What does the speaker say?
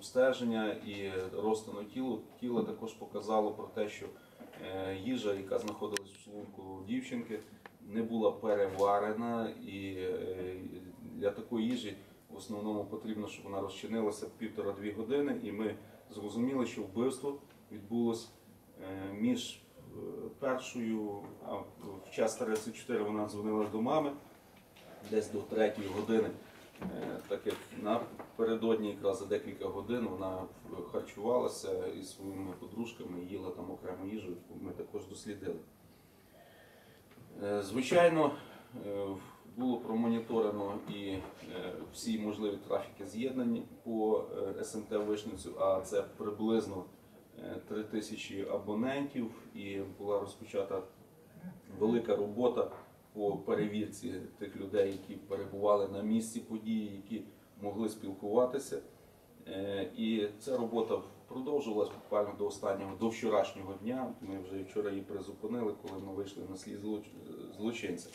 обстеження і розтину тіла, тіла також показало про те, що е, їжа, яка знаходилась в шлунку дівчинки, не була переварена, і е, для такої їжі в основному потрібно, щоб вона розчинилася півтора-дві години, і ми зрозуміли, що вбивство відбулось е, між першою, а в час 34 вона дзвонила до мами десь до третьої години. Так як напередодні якраз за декілька годин вона харчувалася із своїми подружками, їла там окрему їжу, яку ми також дослідили. Е, Звичайно, е, було промоніторено і е, всі можливі трафіки з'єднані по СМТ Вишницю, а це приблизно е, 3 тисячі абонентів, і була розпочата велика робота по перевірці тих людей, які перебували на місці події, які могли спілкуватися. Е, І ця робота продовжувалась буквально до останнього, до вчорашнього дня. Ми вже вчора її призупинили, коли ми вийшли на слід злоч- злочинця.